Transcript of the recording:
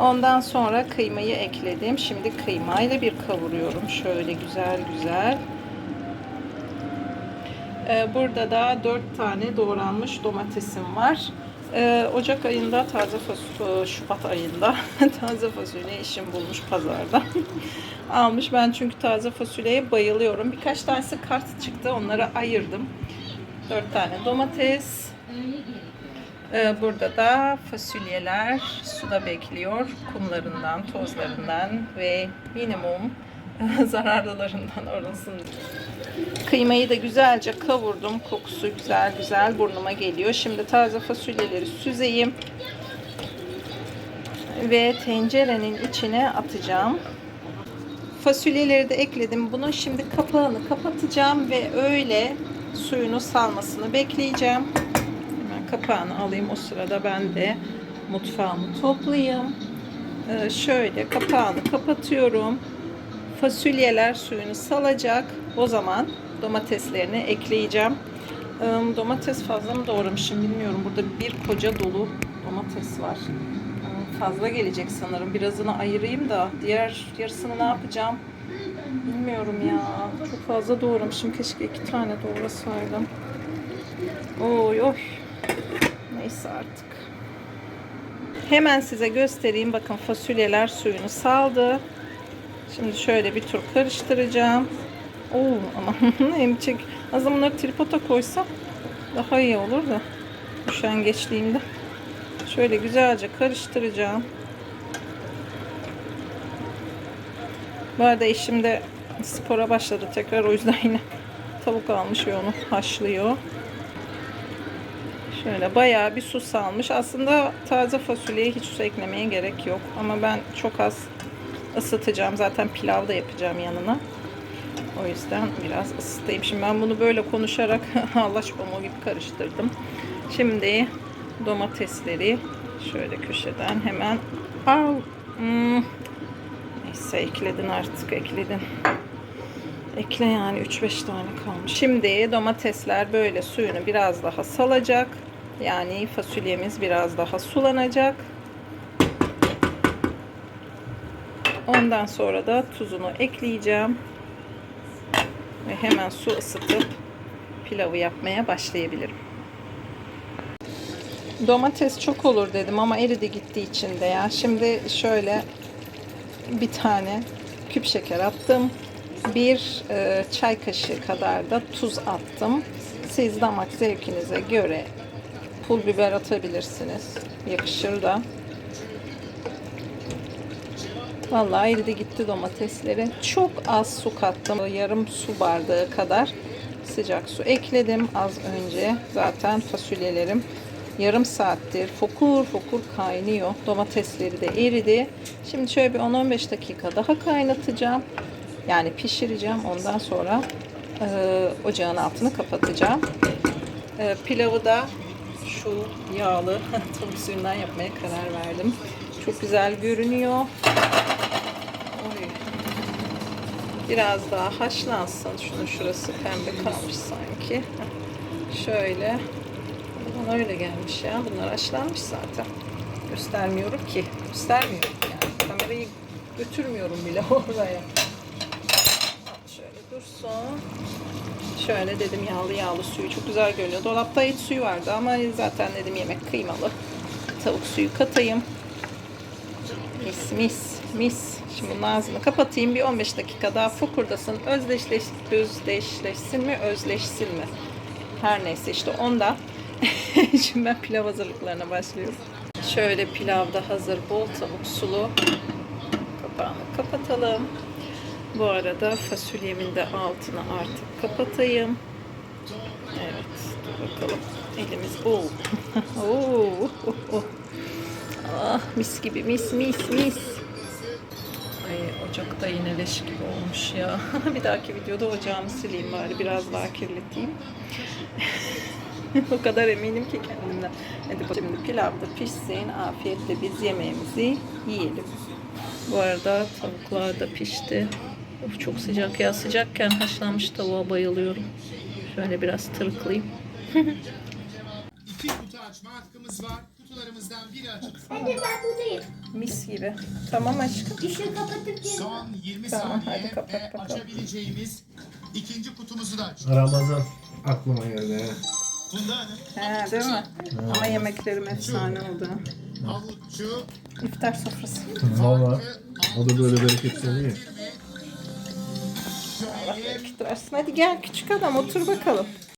Ondan sonra kıymayı ekledim. Şimdi kıymayla bir kavuruyorum. Şöyle güzel güzel. Ee, Burada da 4 tane doğranmış domatesim var. Ee, Ocak ayında taze fasulye, Şubat ayında taze fasulye işim bulmuş pazarda. Almış. Ben çünkü taze fasulyeye bayılıyorum. Birkaç tanesi kart çıktı. Onları ayırdım. 4 tane domates. Ee, Burada da fasulyeler suda bekliyor. Kumlarından, tozlarından ve minimum zararlılarından arasın. Kıymayı da güzelce kavurdum. Kokusu güzel güzel burnuma geliyor. Şimdi taze fasulyeleri süzeyim. Ve tencerenin içine atacağım. Fasulyeleri de ekledim. Bunun şimdi kapağını kapatacağım ve öyle suyunu salmasını bekleyeceğim. Kapağını alayım. O sırada ben de mutfağımı toplayayım. Ee, şöyle kapağını kapatıyorum. Fasulyeler suyunu salacak. O zaman domateslerini ekleyeceğim. Ee, Domates fazla mı doğramışım bilmiyorum. Burada bir koca dolu domates var. Ee, Fazla gelecek sanırım. Birazını ayırayım da diğer yarısını ne yapacağım? Bilmiyorum ya. Çok fazla doğramışım. Keşke iki tane doğrasaydım. Oy oy. Neyse artık. Hemen size göstereyim. Bakın fasulyeler suyunu saldı. Şimdi şöyle bir tur karıştıracağım. Oo aman emçek. Az bunları tripoda koysam daha iyi olur da. Üşengeçliğimde. Şöyle güzelce karıştıracağım. Bu arada eşim de spora başladı tekrar. O yüzden yine tavuk almış ve onu haşlıyor. Şöyle bayağı bir su salmış. Aslında taze fasulyeye hiç su eklemeye gerek yok. Ama ben çok az ısıtacağım. Zaten pilav da yapacağım yanına. O yüzden biraz ısıtayım. Şimdi ben bunu böyle konuşarak Allah pamuğu gibi karıştırdım. Şimdi domatesleri şöyle köşeden hemen al. Hmm. Neyse ekledin artık ekledin. Ekle yani 3-5 tane kalmış. Şimdi domatesler böyle suyunu biraz daha salacak. Yani fasulyemiz biraz daha sulanacak. Ondan sonra da tuzunu ekleyeceğim. Ve hemen su ısıtıp pilavı yapmaya başlayabilirim. Domates çok olur dedim ama eridi gittiği için de ya. Şimdi şöyle bir tane küp şeker attım. Bir e, çay kaşığı kadar da tuz attım. Siz damak zevkinize göre pul biber atabilirsiniz. Yakışır da. Vallahi eridi gitti domatesleri. Çok az su kattım. Yarım su bardağı kadar sıcak su ekledim az önce. Zaten fasulyelerim yarım saattir fokur fokur kaynıyor. Domatesleri de eridi. Şimdi şöyle bir 10-15 dakika daha kaynatacağım. Yani pişireceğim. Ondan sonra e, ocağın altını kapatacağım. E, pilavı da şu yağlı tavuk suyundan yapmaya karar verdim. Çok güzel görünüyor. Biraz daha haşlansın. Şunun şurası pembe kalmış sanki. Şöyle. Bana öyle gelmiş ya. Bunlar haşlanmış zaten. Göstermiyorum ki. Göstermiyorum yani. Kamerayı götürmüyorum bile oraya. Şöyle dursun. Şöyle dedim yağlı yağlı suyu çok güzel görünüyor. Dolapta et suyu vardı ama zaten dedim yemek kıymalı. Tavuk suyu katayım. Mis mis mis. Şimdi bunun ağzını kapatayım. Bir 15 dakika daha fokurdasın. Özdeşleş, özdeşleşsin mi özleşsin mi? Her neyse işte onda. Şimdi ben pilav hazırlıklarına başlıyorum. Şöyle pilav da hazır. Bol tavuk sulu. Kapağını kapatalım. Bu arada fasulyemin de altını artık kapatayım. Evet, dur bakalım. Elimiz bol. Oo. Ah mis gibi mis mis mis. Ay ocakta yine leş gibi olmuş ya. bir dahaki videoda ocağımı sileyim bari. Biraz daha kirleteyim. o kadar eminim ki kendimden. Hadi şimdi pilav da pişsin. Afiyetle biz yemeğimizi yiyelim. Bu arada tavuklar da pişti. Of çok sıcak ya. Sıcakken haşlanmış tavuğa bayılıyorum. Şöyle biraz tırıklayayım. İki kutu açma var. Kutularımızdan biri açık. Anne ben buradayım. Mis gibi. Tamam aşkım. Işığı kapatıp gelin. Son 20 Tamam, saniye hadi kapat ve bakalım. açabileceğimiz ikinci kutumuzu da aç. Ramazan aklıma geldi. ha. Funda He değil mi? Ama yemeklerim efsane oldu. Havuççu, İftar sofrası. Valla o da böyle bereketli oluyor. 20, Hadi gel küçük adam otur bakalım.